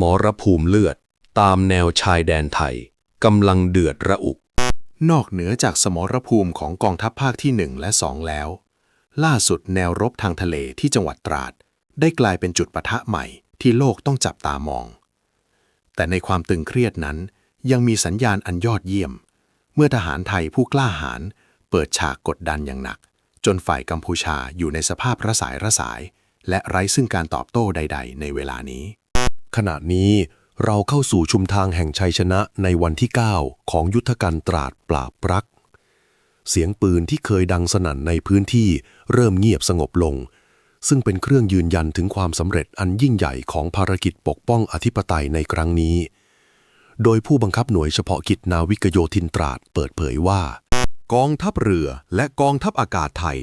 มรภูมิเลือด ตามแนวชายแดนไทยกำลังเดือดระอุนอกเหนือจากสมรภูมิของกองทัพภาคที่ 1 และ 2 แล้ว ล่าสุดแนวรบทางทะเลที่จังหวัดตราด ได้กลายเป็นจุดปะทะใหม่ที่โลกต้องจับตามอง แต่ในความตึงเครียดนั้น ยังมีสัญญาณอันยอดเยี่ยม เมื่อทหารไทยผู้กล้าหาญเปิดฉากกดดันอย่างหนัก จนฝ่ายกัมพูชาอยู่ในสภาพระสายระสาย และไร้ซึ่งการตอบโต้ใด ๆ ในเวลานี้ ขณะนี้เราเข้าสู่ชุมทางแห่งชัยชนะในวันที่ 9 ของยุทธการตราดปราบปรัก เสียงปืนที่เคยดังสนั่นในพื้นที่เริ่มเงียบสงบลง ซึ่งเป็นเครื่องยืนยันถึงความสำเร็จอันยิ่งใหญ่ของภารกิจปกป้องอธิปไตยในครั้งนี้ โดยผู้บังคับหน่วยเฉพาะกิจนาวิกโยธินตราดเปิดเผยว่า กองทัพเรือและกองทัพอากาศไทย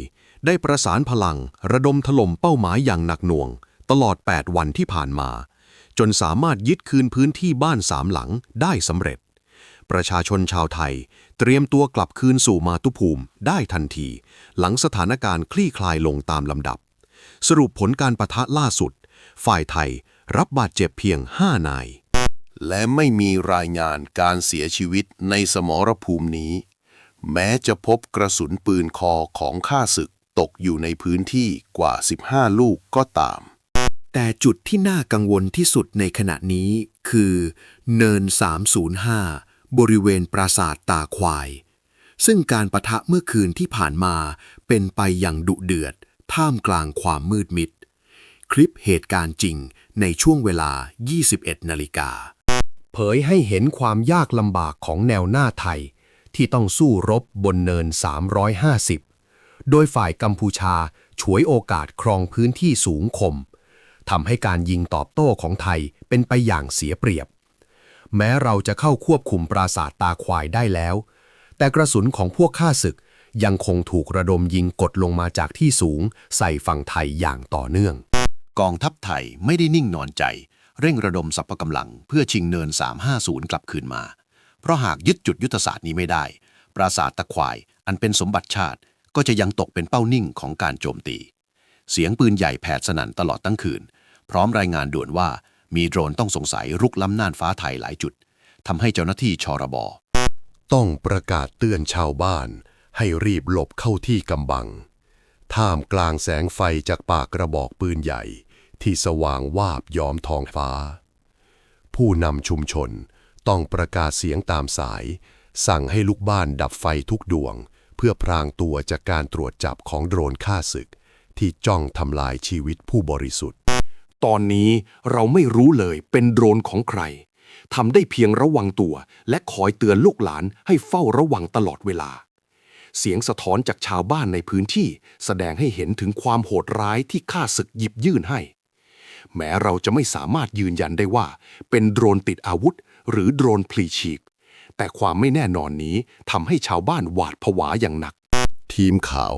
ได้ประสานพลังระดมถล่มเป้าหมายอย่างหนักหน่วง ตลอด 8 วันที่ผ่านมา จนสามารถยึดคืนพื้นที่บ้านสามหลังได้สำเร็จ ประชาชนชาวไทย เตรียมตัวกลับคืนสู่มาตุภูมิได้ทันที หลังสถานการณ์คลี่คลายลงตามลำดับ สรุปผลการประทะล่าสุด ฝ่ายไทยรับบาดเจ็บเพียง 5 นาย และไม่มีรายงานการเสียชีวิตในสมรภูมินี้ แม้จะพบกระสุนปืนคอของข้าศึกตกอยู่ในพื้นที่กว่า 15 ลูกก็ตาม แต่จุดที่น่ากังวลที่สุดในขณะนี้คือ เนิน 305 บริเวณปราสาทตาควาย ซึ่งการประทะเมื่อคืนที่ผ่านมาเป็นไปอย่างดุเดือด ท่ามกลางความมืดมิด คลิปเหตุการณ์จริงในช่วงเวลา 21 นาฬิกา เผยให้เห็นความยากลำบากของแนวหน้าไทย ที่ต้องสู้รบบนเนิน 350 โดยฝ่ายกัมพูชาฉวยโอกาสครองพื้นที่สูงคม ทำให้การยิงตอบโต้ของไทยเป็นไปอย่างเสียเปรียบ แม้เราจะเข้าควบคุมปราสาทตาควายได้แล้ว แต่กระสุนของพวกข้าศึกยังคงถูกระดมยิงกดลงมาจากที่สูง ใส่ฝั่งไทยอย่างต่อเนื่อง กองทัพไทยไม่ได้นิ่งนอนใจ เร่งระดมสรรพกำลังเพื่อชิงเนิน 350 กลับคืนมา เพราะหากยึดจุดยุทธศาสตร์นี้ไม่ได้ ปราสาทตะควายอันเป็นสมบัติชาติก็จะยังตกเป็นเป้านิ่งของการโจมตี เสียงปืนใหญ่แผดสนั่นตลอดทั้งคืน พร้อมรายงานด่วนว่ามีโดรนต้องสงสัยรุกล้ำน่านฟ้าไทยหลายจุดทำให้เจ้าหน้าที่ชรบต้องประกาศเตือนชาวบ้าน ให้รีบหลบเข้าที่กำบัง ท่ามกลางแสงไฟจากปากกระบอกปืนใหญ่ ที่สว่างวาบย้อมทองฟ้า ผู้นำชุมชนต้องประกาศเสียงตามสาย สั่งให้ลูกบ้านดับไฟทุกดวง เพื่อพรางตัวจากการตรวจจับของโดรนฆ่าศึก ที่จ้องทำลายชีวิตผู้บริสุทธิ์ ตอนนี้เราไม่รู้เลยเป็นโดรนของใครทำได้เพียงระวังตัว และคอยเตือนลูกหลานให้เฝ้าระวังตลอดเวลา เสียงสะท้อนจากชาวบ้านในพื้นที่ แสดงให้เห็นถึงความโหดร้ายที่ข้าศึกหยิบยื่นให้ แม้เราจะไม่สามารถยืนยันได้ว่า เป็นโดรนติดอาวุธ หรือโดรนพลีฉีก แต่ความไม่แน่นอนนี้ทำให้ชาวบ้านหวาดผวาอย่างหนัก ทีมข่าว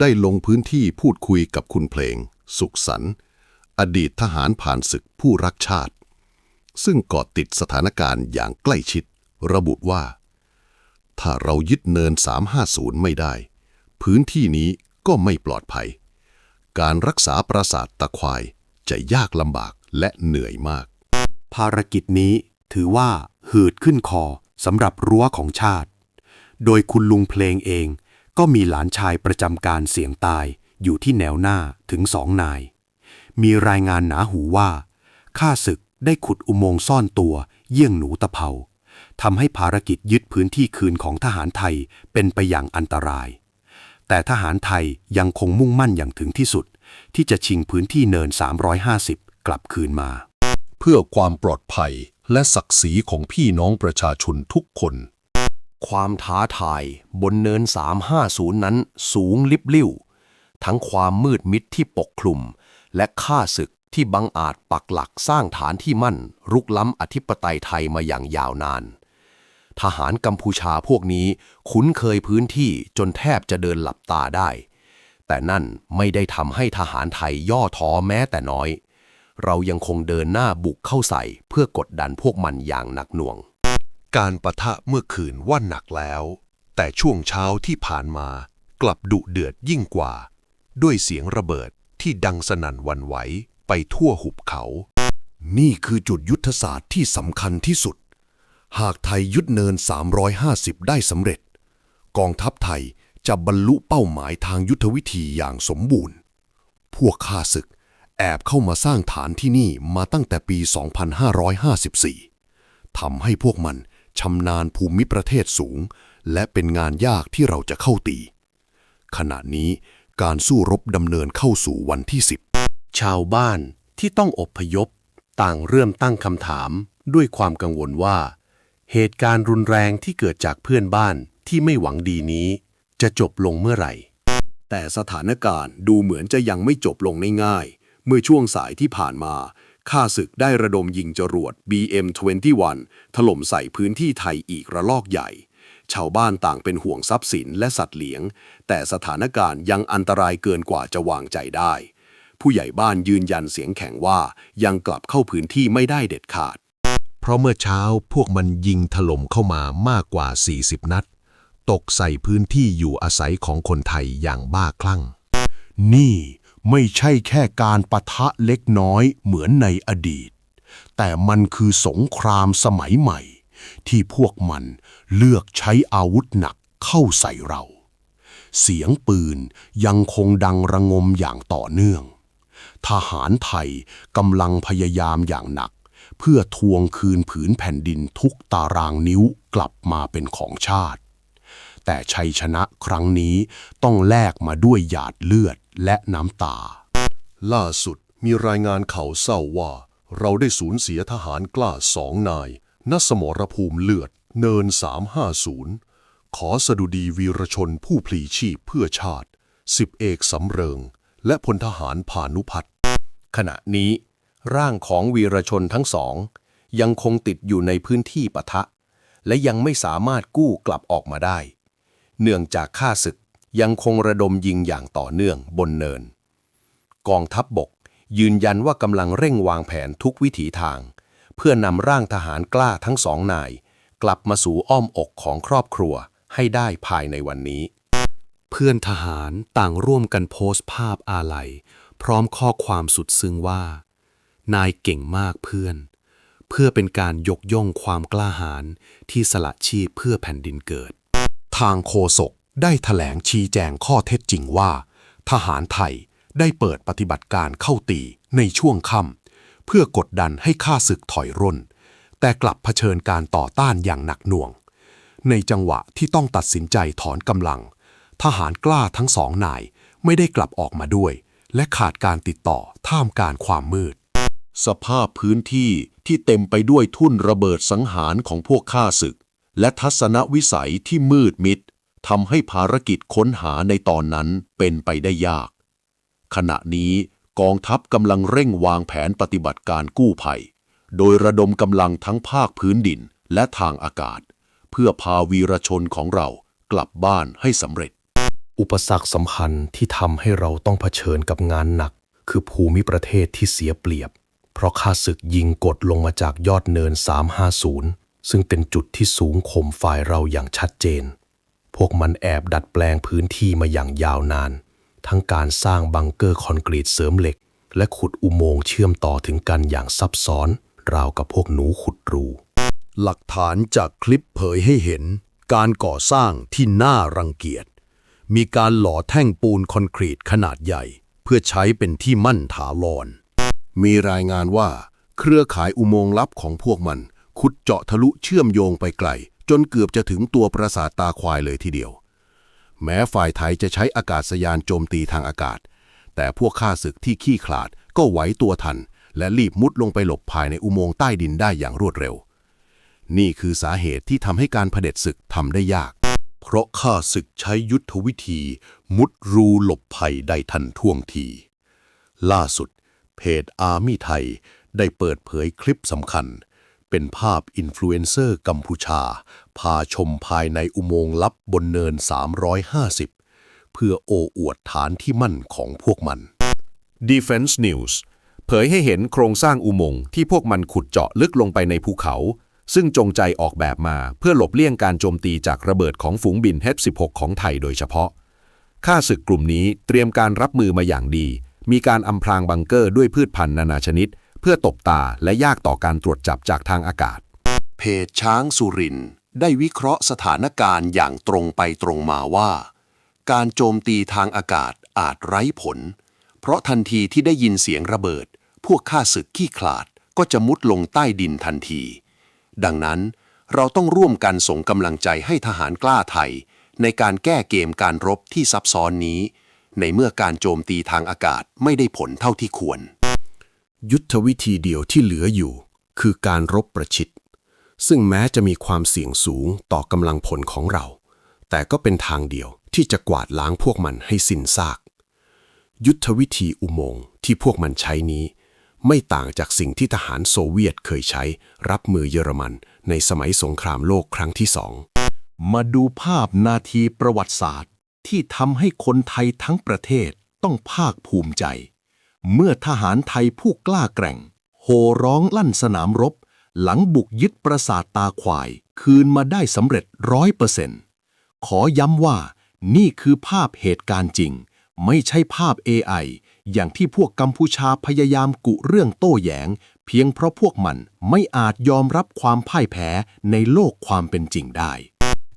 ได้ลงพื้นที่พูดคุยกับคุณเพลง สุขสันต์อดีตทหารผ่านศึกผู้รักชาติ ซึ่งเกาะติดสถานการณ์อย่างใกล้ชิด ระบุว่า ถ้าเรายึดเนิน 350 ไม่ได้ พื้นที่นี้ก็ไม่ปลอดภัย การรักษาปราสาทตะควายจะยากลำบากและเหนื่อยมาก ภารกิจนี้ถือว่าหืดขึ้นคอสำหรับรั้วของชาติ โดยคุณลุงเพลงเอง ก็มีหลานชายประจำการเสี่ยงตายอยู่ที่แนวหน้าถึงสองนาย มีรายงานหนาหูว่าข้าศึกได้ขุดอุโมงค์ซ่อนตัวเยี่ยงหนูตะเภาทำให้ภารกิจยึดพื้นที่คืนของทหารไทยเป็นไปอย่างอันตราย แต่ทหารไทยยังคงมุ่งมั่นอย่างถึงที่สุด ที่จะชิงพื้นที่เนิน 350 กลับคืนมา เพื่อความปลอดภัยและศักดิ์ศรีของพี่น้องประชาชนทุกคน ความท้าทายบนเนิน 350 นั้นสูงลิบลิ่ว ทั้งความมืดมิดที่ปกคลุม และข้าศึกที่บังอาจปักหลักสร้างฐานที่มั่น รุกล้ำอธิปไตยไทยมาอย่างยาวนาน ทหารกัมพูชาพวกนี้คุ้นเคยพื้นที่จนแทบจะเดินหลับตาได้ แต่นั่นไม่ได้ทำให้ทหารไทยย่อท้อแม้แต่น้อย เรายังคงเดินหน้าบุกเข้าใส่เพื่อกดดันพวกมันอย่างหนักหน่วง การประทะเมื่อคืนว่าหนักแล้ว แต่ช่วงเช้าที่ผ่านมากลับดุเดือดยิ่งกว่า ด้วยเสียงระเบิดที่ดังสนั่นวันไหวไปทั่วหุบเขา นี่คือจุดยุทธศาสตร์ที่สำคัญที่สุด หากไทยยึดเนิน 350 ได้สำเร็จ กองทัพไทยจะบรรลุเป้าหมายทางยุทธวิธีอย่างสมบูรณ์ พวกข้าศึกแอบเข้ามาสร้างฐานที่นี่มาตั้งแต่ปี 2554 ทำให้พวกมัน ชำนาญภูมิประเทศสูง และเป็นงานยากที่เราจะเข้าตี ขณะนี้การสู้รบดำเนินเข้าสู่วันที่ 10 ชาวบ้านที่ต้องอบพยพ ต่างเริ่มตั้งคำถามด้วยความกังวลว่า เหตุการณ์รุนแรงที่เกิดจากเพื่อนบ้านที่ไม่หวังดีนี้ จะจบลงเมื่อไหร่ แต่สถานการณ์ดูเหมือนจะยังไม่จบลงง่ายๆเมื่อช่วงสายที่ผ่านมา ข้าศึกได้ระดมยิงจรวด BM21 ถล่มใส่พื้นที่ไทยอีกระลอกใหญ่ ชาวบ้านต่างเป็นห่วงทรัพย์สินและสัตว์เลี้ยง แต่สถานการณ์ยังอันตรายเกินกว่าจะวางใจได้ ผู้ใหญ่บ้านยืนยันเสียงแข็งว่ายังกลับเข้าพื้นที่ไม่ได้เด็ดขาด เพราะเมื่อเช้าพวกมันยิงถล่มเข้ามามากกว่า 40 นัด ตกใส่พื้นที่อยู่อาศัยของคนไทยอย่างบ้าคลั่ง นี่ ไม่ใช่แค่การปะทะเล็กน้อยเหมือนในอดีต แต่มันคือสงครามสมัยใหม่ ที่พวกมันเลือกใช้อาวุธหนักเข้าใส่เรา เสียงปืนยังคงดังระงมอย่างต่อเนื่อง ทหารไทยกำลังพยายามอย่างหนัก เพื่อทวงคืนผืนแผ่นดินทุกตารางนิ้วกลับมาเป็นของชาติ แต่ชัยชนะครั้งนี้ต้องแลกมาด้วยหยาดเลือดและน้ำตา ล่าสุดมีรายงานข่าวเศร้าว่า เราได้สูญเสียทหารกล้าสองนายณสมรภูมิเลือด เนิน 350 ขอสดุดีวีรชนผู้พลีชีพเพื่อชาติ สิบเอกสำเริง และพลทหารผานุพัฒน์ขณะนี้ ร่างของวีรชนทั้งสอง ยังคงติดอยู่ในพื้นที่ปะทะ และยังไม่สามารถกู้กลับออกมาได้ เนื่องจากข้าศึกยังคงระดมยิงอย่างต่อเนื่องบนเนิน กองทัพบบกยืนยันว่ากำลังเร่งวางแผนทุกวิถีทาง เพื่อนำร่างทหารกล้าทั้งสองนาย กลับมาสู่อ้อมอกของครอบครัวให้ได้ภายในวันนี้ เพื่อนทหารต่างร่วมกันโพสต์ภาพอาลัย พร้อมข้อความสุดซึ้งว่า นายเก่งมากเพื่อน เพื่อเป็นการยกย่องความกล้าหาญที่สละชีพเพื่อแผ่นดินเกิด ทางโฆษกได้ถแถลงชี้แจงข้อเท็จจริงว่า ทหารไทยได้เปิดปฏิบัติการเข้าตีในช่วงค่ำเพื่อกดดันให้ข้าศึกถอยร่น แต่กลับเผชิญการต่อต้านอย่างหนักหน่วง ในจังหวะที่ต้องตัดสินใจถอนกำลัง ทหารกล้าทั้งสองนายไม่ได้กลับออกมาด้วย และขาดการติดต่อท่ามกลางความมืด สภาพพื้นที่ที่เต็มไปด้วยทุ่นระเบิดสังหารของพวกข้าศึก และทัศนวิสัยที่มืดมิดทำให้ภารกิจค้นหาในตอนนั้นเป็นไปได้ยาก ขณะนี้กองทัพกำลังเร่งวางแผนปฏิบัติการกู้ภัย โดยระดมกำลังทั้งภาคพื้นดินและทางอากาศ เพื่อพาวีรชนของเรากลับบ้านให้สำเร็จ อุปสรรคสำคัญที่ทำให้เราต้องเผชิญกับงานหนัก คือภูมิประเทศที่เสียเปรียบ เพราะข้าศึกยิงกดลงมาจากยอดเนิน 350 ซึ่งเป็นจุดที่สูงข่มฝ่ายเราอย่างชัดเจน พวกมันแอบดัดแปลงพื้นที่มาอย่างยาวนาน ทั้งการสร้างบังเกอร์คอนกรีตเสริมเหล็ก และขุดอุโมงค์เชื่อมต่อถึงกันอย่างซับซ้อน ราวกับพวกหนูขุดรู หลักฐานจากคลิปเผยให้เห็น การก่อสร้างที่น่ารังเกียจ มีการหล่อแท่งปูนคอนกรีตขนาดใหญ่ เพื่อใช้เป็นที่มั่นถาวรมีรายงานว่า เครือข่ายอุโมงค์ลับของพวกมัน ขุดเจาะทะลุเชื่อมโยงไปไกล จนเกือบจะถึงตัวปราสาทตาควายเลยทีเดียว แม้ฝ่ายไทยจะใช้อากาศยานโจมตีทางอากาศ แต่พวกข้าศึกที่ขี้ขลาดก็ไหวตัวทัน และรีบมุดลงไปหลบภายในอุโมงค์ใต้ดินได้อย่างรวดเร็ว นี่คือสาเหตุที่ทำให้การเผด็จศึกทำได้ยาก เพราะข้าศึกใช้ยุทธวิธี มุดรูหลบภัยได้ทันท่วงที ล่าสุด เพจอาร์มี่ไทยได้เปิดเผยคลิปสำคัญ เป็นภาพอินฟลูเอนเซอร์กัมพูชา พาชมภายในอุโมงค์ลับบนเนิน 350 เพื่อโอ้อวดฐานที่มั่นของพวกมัน Defense News เผยให้เห็นโครงสร้างอุโมงค์ที่พวกมันขุดเจาะลึกลงไปในภูเขา ซึ่งจงใจออกแบบมาเพื่อหลบเลี่ยงการโจมตีจากระเบิดของฝูงบิน H-16 ของไทยโดยเฉพาะข้าศึกกลุ่มนี้เตรียมการรับมือมาอย่างดี มีการอำพรางบังเกอร์ด้วยพืชพันธุ์นานาชนิด พื่อตบตาและยากต่อการตรวจจับจากทางอากาศ เพจช้างสุรินได้วิเคราะห์สถานการณ์อย่างตรงไปตรงมาว่า การโจมตีทางอากาศอาจไร้ผล เพราะทันทีที่ได้ยินเสียงระเบิด พวกข้าศึกขี้ขลาดก็จะมุดลงใต้ดินทันที ดังนั้นเราต้องร่วมกันส่งกำลังใจให้ทหารกล้าไทย ในการแก้เกมการรบที่ซับซ้อนนี้ ในเมื่อการโจมตีทางอากาศไม่ได้ผลเท่าที่ควร ยุทธวิธีเดียวที่เหลืออยู่ คือการรบประชิด ซึ่งแม้จะมีความเสี่ยงสูงต่อกำลังผลของเรา แต่ก็เป็นทางเดียวที่จะกวาดล้างพวกมันให้สิ้นซาก ยุทธวิธีอุโมงค์ที่พวกมันใช้นี้ ไม่ต่างจากสิ่งที่ทหารโซเวียตเคยใช้ รับมือเยอรมัน ในสมัยสงครามโลกครั้งที่สอง มาดูภาพนาทีประวัติศาสตร์ ที่ทำให้คนไทยทั้งประเทศต้องภาคภูมิใจ เมื่อทหารไทยผู้กล้าแกร่ง โห่ร้องลั่นสนามรบ หลังบุกยึดปราสาทตาควาย คืนมาได้สำเร็จร้อยเปอร์เซ็นต์ขอย้ำว่า นี่คือภาพเหตุการณ์จริง ไม่ใช่ภาพ AI อย่างที่พวกกัมพูชาพยายามกุเรื่องโต้แย้ง เพียงเพราะพวกมันไม่อาจยอมรับความพ่ายแพ้ในโลกความเป็นจริงได้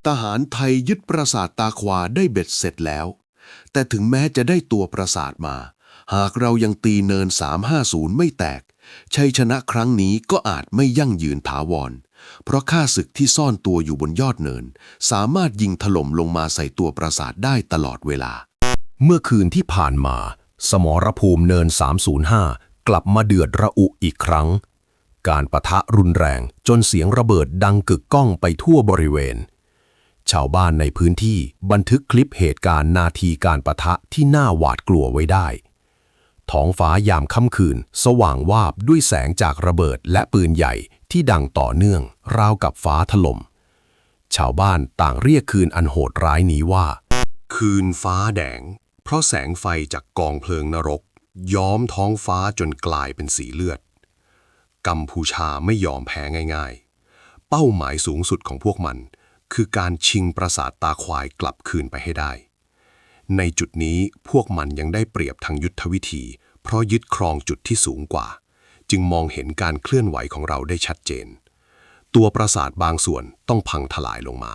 ทหารไทยยึดปราสาทตาควาได้เบ็ดเสร็จแล้ว แต่ถึงแม้จะได้ตัวปราสาทมา หากเรายังตีเนิน 350 ไม่แตก ชัยชนะครั้งนี้ก็อาจไม่ยั่งยืนถาวร เพราะข้าศึกที่ซ่อนตัวอยู่บนยอดเนิน สามารถยิงถล่มลงมาใส่ตัวปราสาทได้ตลอดเวลา เมื่อคืนที่ผ่านมา สมรภูมิเนิน 305 กลับมาเดือดระอุอีกครั้ง การปะทะรุนแรงจนเสียงระเบิดดังกึกก้องไปทั่วบริเวณชาวบ้านในพื้นที่บันทึกคลิปเหตุการณ์นาทีการปะทะที่น่าหวาดกลัวไว้ได้ ท้องฟ้ายามค่ำคืน สว่างวาบด้วยแสงจากระเบิดและปืนใหญ่ที่ดังต่อเนื่อง ราวกับฟ้าถล่ม ชาวบ้านต่างเรียกคืนอันโหดร้ายนี้ว่า คืนฟ้าแดง เพราะแสงไฟจากกองเพลิงนรก ย้อมท้องฟ้าจนกลายเป็นสีเลือด กัมพูชาไม่ยอมแพ้ง่าย ๆ เป้าหมายสูงสุดของพวกมัน คือการชิงปราสาทตาควายกลับคืนไปให้ได้ ในจุดนี้พวกมันยังได้เปรียบทางยุทธวิธี เพราะยึดครองจุดที่สูงกว่า จึงมองเห็นการเคลื่อนไหวของเราได้ชัดเจน ตัวปราสาทบางส่วนต้องพังทลายลงมา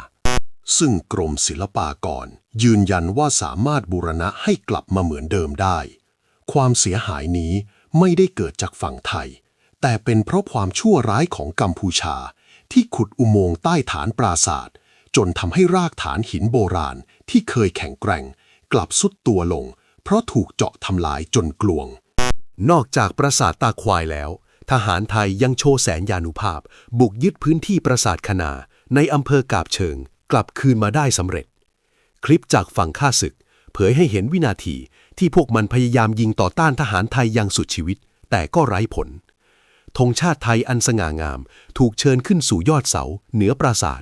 ซึ่งกรมศิลปากร ยืนยันว่าสามารถบูรณะให้กลับมาเหมือนเดิมได้ ความเสียหายนี้ไม่ได้เกิดจากฝั่งไทย แต่เป็นเพราะความชั่วร้ายของกัมพูชา ที่ขุดอุโมงค์ใต้ฐานปราสาทจนทำให้รากฐานหินโบราณที่เคยแข็งแกร่ง กลับสุดตัวลง เพราะถูกเจาะทำลายจนกลวง นอกจากปราสาทตาควายแล้ว ทหารไทยยังโชว์แสนยานุภาพ บุกยึดพื้นที่ปราสาทคณาในอำเภอกาบเชิง กลับคืนมาได้สำเร็จ คลิปจากฝั่งข้าศึก เผยให้เห็นวินาทีที่พวกมันพยายามยิงต่อต้านทหารไทยอย่างสุดชีวิต แต่ก็ไร้ผลธงชาติไทยอันสง่างาม ถูกเชิญขึ้นสู่ยอดเสา เหนือปราสาท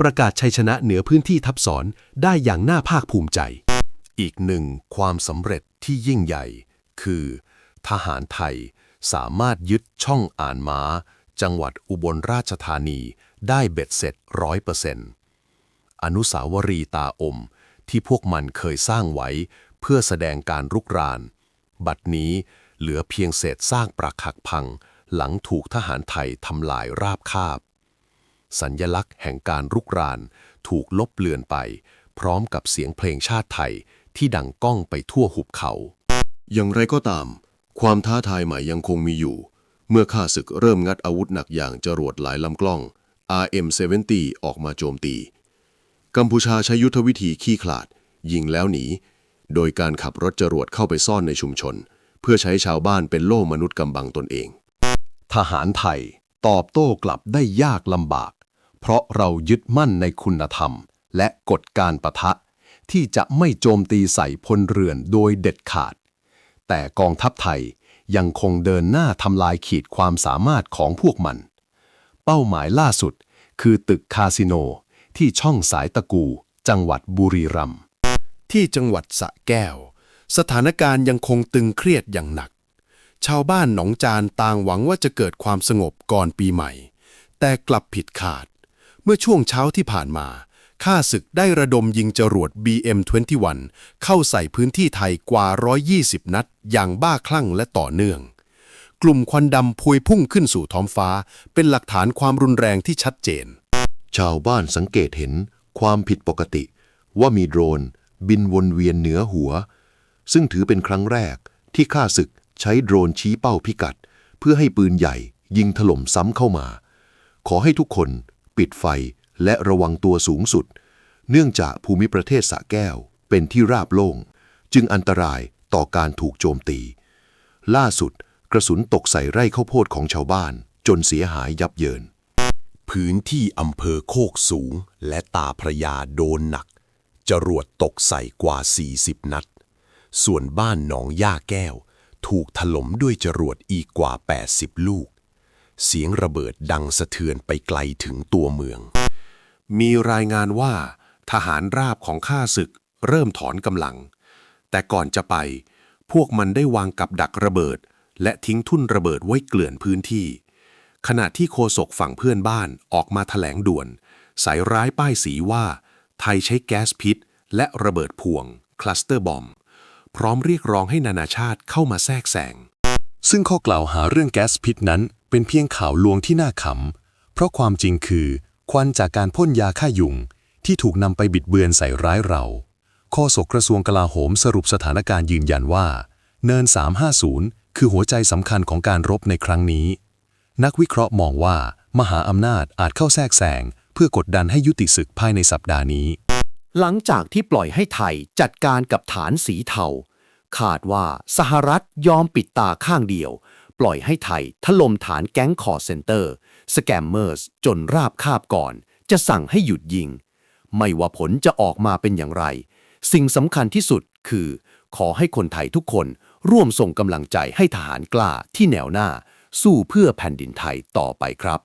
ประกาศชัยชนะเหนือพื้นที่ทับซ้อนได้อย่างน่าภาคภูมิใจ อีกหนึ่งความสำเร็จที่ยิ่งใหญ่ คือ ทหารไทยสามารถยึดช่องอ่านม้า จังหวัดอุบลราชธานีได้เบ็ดเสร็จร้อยเปอร์เซนต์อนุสาวรีย์ตาอม ที่พวกมันเคยสร้างไว้เพื่อแสดงการรุกราน บัดนี้เหลือเพียงเศษซากปรักหักพัง หลังถูกทหารไทยทำลายราบคาบ สัญญลักษณ์แห่งการรุกรานถูกลบเลือนไป พร้อมกับเสียงเพลงชาติไทย ที่ดังก้องไปทั่วหุบเขา อย่างไรก็ตาม ความท้าทายใหม่ยังคงมีอยู่ เมื่อข้าศึกเริ่มงัดอาวุธหนักอย่างจรวดหลายลำกล้อง RM70 ออกมาโจมตี กัมพูชาใช้ยุทธวิธีขี้ขลาด ยิงแล้วหนี โดยการขับรถจรวดเข้าไปซ่อนในชุมชน เพื่อใช้ชาวบ้านเป็นโล่มนุษย์กำบังตนเอง ทหารไทยตอบโต้กลับได้ยากลำบาก เพราะเรายึดมั่นในคุณธรรม และกฎการปะทะ ที่จะไม่โจมตีใส่พลเรือนโดยเด็ดขาด แต่กองทัพไทยยังคงเดินหน้าทำลายขีดความสามารถของพวกมัน เป้าหมายล่าสุดคือตึกคาสิโนที่ช่องสายตะกู จังหวัดบุรีรัมย์ที่จังหวัดสะแก้ว สถานการณ์ยังคงตึงเครียดอย่างหนัก ชาวบ้านหนองจานต่างหวังว่าจะเกิดความสงบก่อนปีใหม่ แต่กลับผิดขาด เมื่อช่วงเช้าที่ผ่านมา ข้าศึกได้ระดมยิงจรวด BM21 เข้าใส่พื้นที่ไทยกว่า 120 นัด อย่างบ้าคลั่งและต่อเนื่อง กลุ่มควันดำพวยพุ่งขึ้นสู่ท้องฟ้า เป็นหลักฐานความรุนแรงที่ชัดเจน ชาวบ้านสังเกตเห็นความผิดปกติ ว่ามีโดรน บินวนเวียนเหนือหัว ซึ่งถือเป็นครั้งแรกที่ข้าศึกใช้โดรนชี้เป้าพิกัด เพื่อให้ปืนใหญ่ยิงถล่มซ้ำเข้ามา ขอให้ทุกคนปิดไฟ และระวังตัวสูงสุด เนื่องจากภูมิประเทศสะแก้วเป็นที่ราบโล่ง จึงอันตรายต่อการถูกโจมตี ล่าสุดกระสุนตกใส่ไร่ข้าวโพดของชาวบ้าน จนเสียหายยับเยิน พื้นที่อำเภอโคกสูงและตาพระยาโดนหนัก จรวดตกใส่กว่า 40 นัด ส่วนบ้านหนองย่าแก้ว ถูกถล่มด้วยจรวดอีกกว่า 80 ลูก เสียงระเบิดดังสะเทือนไปไกลถึงตัวเมือง มีรายงานว่า ทหารราบของข้าศึก เริ่มถอนกำลัง แต่ก่อนจะไป พวกมันได้วางกับดักระเบิด และทิ้งทุ่นระเบิดไว้เกลื่อนพื้นที่ ขณะที่โฆษกฝั่งเพื่อนบ้านออกมาแถลงด่วนใส่ร้ายป้ายสีว่า ไทยใช้แก๊สพิษ และระเบิดพวง คลัสเตอร์บอมพร้อมเรียกร้องให้นานาชาติเข้ามาแทรกแซงซึ่งข้อกล่าวหาเรื่องแก๊สพิษนั้นเป็นเพียงข่าวลวงที่น่าขำ เพราะความจริงคือ ควันจากการพ่นยาฆ่ายุงที่ถูกนำไปบิดเบือนใส่ร้ายเราโฆษกกระทรวงกลาโหมสรุปสถานการณ์ยืนยันว่า เนิน 350 คือหัวใจสำคัญของการรบในครั้งนี้ นักวิเคราะห์มองว่า มหาอำนาจอาจเข้าแทรกแซงเพื่อกดดันให้ยุติศึกภายในสัปดาห์นี้ หลังจากที่ปล่อยให้ไทยจัดการกับฐานสีเทาคาดว่าสหรัฐยอมปิดตาข้างเดียว ปล่อยให้ไทยถล่มฐานแก๊งคอร์เซนเตอร์ สแกมเมอร์สจนราบคาบก่อน จะสั่งให้หยุดยิง ไม่ว่าผลจะออกมาเป็นอย่างไร สิ่งสำคัญที่สุดคือ ขอให้คนไทยทุกคนร่วมส่งกำลังใจให้ทหารกล้าที่แนวหน้า สู้เพื่อแผ่นดินไทยต่อไปครับ